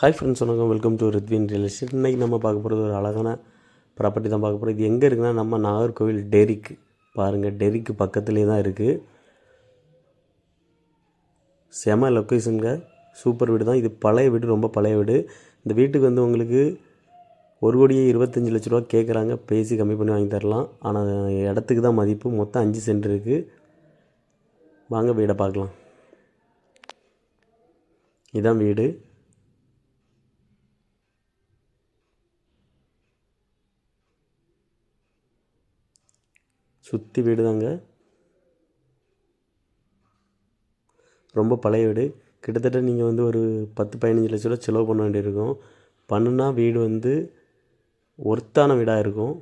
Hi friends வணக்கம். Welcome to Rithvin real estate இன்றைக்கி நம்ம பார்க்க போகிறது ஒரு அழகான ப்ராப்பர்ட்டி தான் பார்க்க போகிறோம் இது எங்கே இருக்குன்னா நம்ம நாகர்கோவில் டெரிக்கு பாருங்கள் டெரிக்கு பக்கத்துலேயே தான் இருக்குது செம லொக்கேஷனுங்க சூப்பர் வீடு தான். இது பழைய வீடு ரொம்ப பழைய வீடு. இந்த வீட்டுக்கு வந்து உங்களுக்கு ஒரு கோடியே இருபத்தஞ்சி லட்ச ரூபா கேட்குறாங்க பேசி கம்மி பண்ணி வாங்கி தரலாம். ஆனால் இடத்துக்கு தான் மதிப்பு. மொத்தம் அஞ்சு சென்ட் இருக்குது வாங்க வீடை பார்க்கலாம். இதான் வீடு. சுற்றி வீடு தாங்க ரொம்ப பழைய வீடு. கிட்டத்தட்ட நீங்கள் வந்து ஒரு பத்து பதினஞ்சு லட்ச ரூபா செலவு பண்ண வேண்டியிருக்கும். பண்ணுனா வீடு வந்து ஒர்த்தான வீடாக இருக்கும்.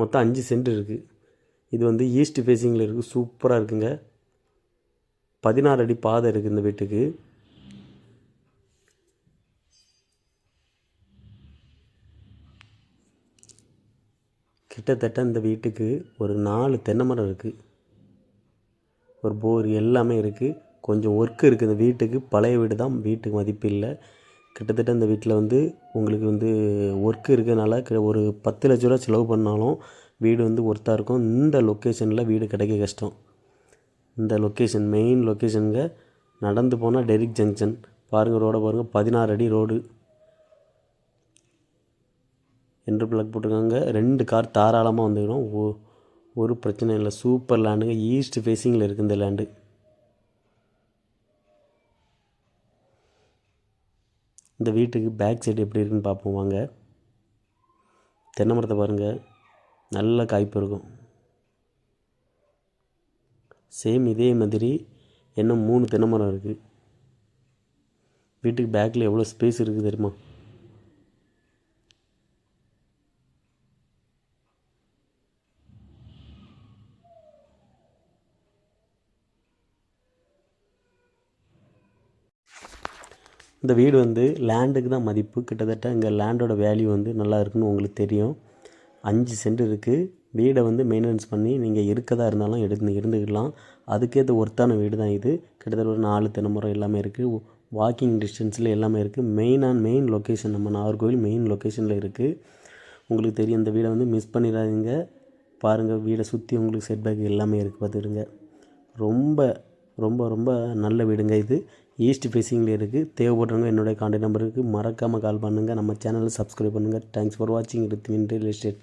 மொத்தம் அஞ்சு சென்ட் இருக்குது இது வந்து ஈஸ்ட் ஃபேஸிங்கில் இருக்குது சூப்பராக இருக்குங்க. பதினாறு அடி பாதை இருக்குது இந்த வீட்டுக்கு. கிட்டத்தட்ட இந்த வீட்டுக்கு ஒரு நாலு தென்னை மரம் இருக்குது ஒரு போர் எல்லாமே இருக்குது கொஞ்சம் ஒர்க் இருக்குது இந்த வீட்டுக்கு. பழைய வீடு தான். வீட்டுக்கு மதிப்பு இல்லை. கிட்டத்தட்ட இந்த வீட்டில் வந்து உங்களுக்கு வந்து ஒர்க் இருக்கிறதுனால ஒரு பத்து லட்ச ரூபா செலவு பண்ணாலும் வீடு வந்து ஒர்த்தாக இருக்கும். இந்த லொக்கேஷனில் வீடு கிடைக்க கஷ்டம். இந்த லொக்கேஷன் மெயின் லொக்கேஷனுங்க நடந்து போனால் டெரிக் ஜங்ஷன். பாருங்கள் ரோடை பாருங்கள் பதினாறு அடி ரோடு என்று பிளக் போட்டிருக்காங்க. ரெண்டு கார் தாராளமாக வந்துடும் ஓ ஒரு பிரச்சனை இல்லை. சூப்பர் லேண்டுங்க ஈஸ்ட் ஃபேஸிங்கில் இருக்குது இந்த லேண்டு இந்த வீட்டுக்கு பேக் சைடு எப்படி இருக்குன்னு பார்ப்போம் வாங்க. தென்னை மரத்தை பாருங்கள் நல்ல காய்ப்பு இருக்கும். சேம் இதே மாதிரி இன்னும் மூணு தென்னை மரம் இருக்குது வீட்டுக்கு பேக்கில் எவ்வளோ ஸ்பேஸ் இருக்குது தெரியுமா? இந்த வீடு வந்து லேண்டுக்கு தான் மதிப்பு. கிட்டத்தட்ட இங்கே லேண்டோட வேல்யூ வந்து நல்லா இருக்குன்னு உங்களுக்கு தெரியும். அஞ்சு சென்ட் இருக்குது வீடை வந்து மெயின்டெனன்ஸ் பண்ணி நீங்கள் இருக்கதா இருந்தாலும் எடுத்து இருந்துக்கலாம். அதுக்கேற்ற ஒர்த்தான வீடு தான் இது. கிட்டத்தட்ட ஒரு நாலு தென்னைமரம் எல்லாமே இருக்குது வாக்கிங் டிஸ்டன்ஸில் எல்லாமே இருக்குது மெயினான மெயின் லொக்கேஷன் நம்ம நாகர்கோவில் மெயின் லொக்கேஷனில் இருக்குது உங்களுக்கு தெரியும் இந்த வீடை வந்து மிஸ் பண்ணிடாதீங்க. பாருங்கள் வீடை சுற்றி உங்களுக்கு செட்பேக் எல்லாமே இருக்குது பார்த்துடுங்க. ரொம்ப ரொம்ப ரொம்ப நல்ல வீடுங்க இது. ஈஸ்ட் ஃபேஸிங்கில் இருக்குது தேவைப்படுறவங்க என்னுடைய கான்டாக்ட் நம்பருக்கு மறக்காமல் கால் பண்ணுங்கள் நம்ம சேனலை சப்ஸ்கிரைப் பண்ணுங்கள் தேங்க்ஸ் ஃபார் வாட்சிங் ரித்வின் ரியல் எஸ்டேட்